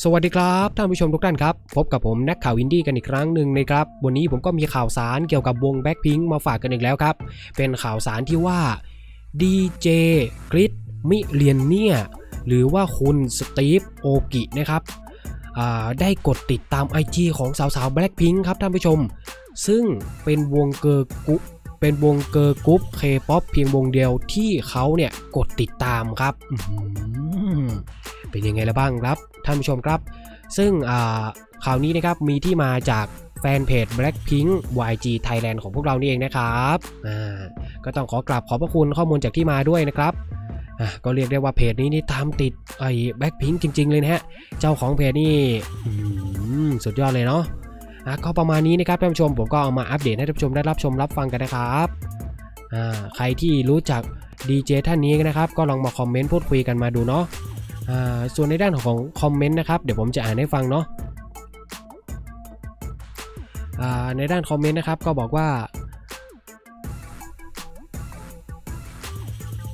สวัสดีครับท่านผู้ชมทุกท่านครับ พบกับผมนักข่าวอินดี้กันอีกครั้งหนึ่งนะครับ วันนี้ผมก็มีข่าวสารเกี่ยวกับวงแบ็คพิงมาฝากกันอีกแล้วครับ เป็นข่าวสารที่ว่าดีเจกริดมิเลียนเนียหรือว่าคุณสตีฟโอกินะครับได้กดติดตาม IG ของสาวๆ Blackpink ครับท่านผู้ชม ซึ่งเป็นวงเกิร์กุปเป็นวงเกิร์กรุ๊ปเคป๊อปเพียงวงเดียวที่เขาเนี่ยกดติดตามครับ เป็นยังไงละบ้างครับท่านผู้ชมครับ ซึ่งอ่าข่าวนี้นะครับมีที่มาจากแฟนเพจ Blackpink YG Thailand ของพวกเรานี่เองนะครับอ่าก็ต้องขอกราบขอบพระคุณข้อมูลจากที่มาด้วยนะครับอะก็เรียกได้ว่าเพจนี้นี่ตามติดไอ้ Blackpink จริง ๆ เลยนะฮะ เจ้าของเพจนี่สุดยอดเลยเนาะอะก็ประมาณนี้นะครับท่านผู้ชมผมก็เอามาอัปเดตให้ท่านผู้ชมได้รับชมรับฟังกันนะครับอ่าใครที่รู้จักดีเจท่านนี้นะครับ ก็ลองมาคอมเมนต์พูดคุยกันมาดูเนาะ ส่วนในด้านของคอมเมนต์นะครับ เดี๋ยวผมจะอ่านให้ฟังเนาะในด้านคอมเมนต์นะครับก็บอกว่า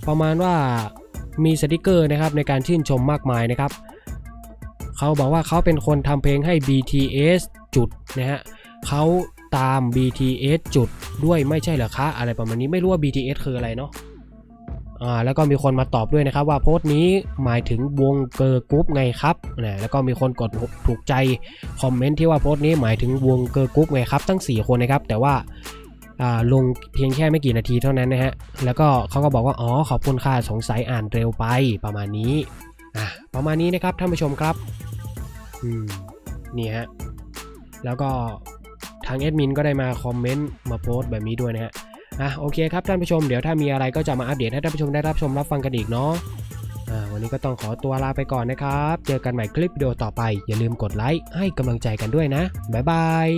ประมาณว่ามีสติกเกอร์นะครับในการชื่นชมมากมายนะครับ เขาบอกว่าเขาเป็นคนทำเพลงให้ BTS จุดนะฮะเขาตาม BTS จุดด้วยไม่ใช่เหรอคะอะไรประมาณนี้ไม่รู้ว่า BTS คืออะไรเนาะ อ่าแล้วก็มีคนมาตอบด้วยนะครับว่าโพสต์นี้หมายถึงวงเกอร์กรุ๊ปไงครับนะแล้วก็มีคนกดถูกใจคอมเมนต์ที่ว่าโพสต์นี้หมายถึงวงเกอร์กรุ๊ปไงครับทั้ง 4 คนนะครับ แต่ว่าอ่าลงเพียงแค่ไม่กี่นาทีเท่านั้นนะฮะ แล้วก็เขาก็บอกว่า อ๋อ ขอบคุณค่ะ สงสัยอ่านเร็วไปประมาณนี้ อะ ประมาณนี้นะครับท่านผู้ชมครับ อืม นี่ฮะ แล้วก็ทางแอดมินก็ได้มาคอมเมนต์มาโพสต์แบบนี้ด้วยนะฮะ อะโอเคครับท่านผู้ชมเดี๋ยวถ้ามีอะไรก็จะมาอัปเดตให้ท่านผู้ชมได้รับชมรับฟังกันอีกเนาะอ่าวันนี้ก็ต้องขอตัวลาไปก่อนนะครับ เจอกันใหม่คลิปวิดีโอต่อไป อย่าลืมกดไลค์ให้กำลังใจกันด้วยนะบ๊ายบาย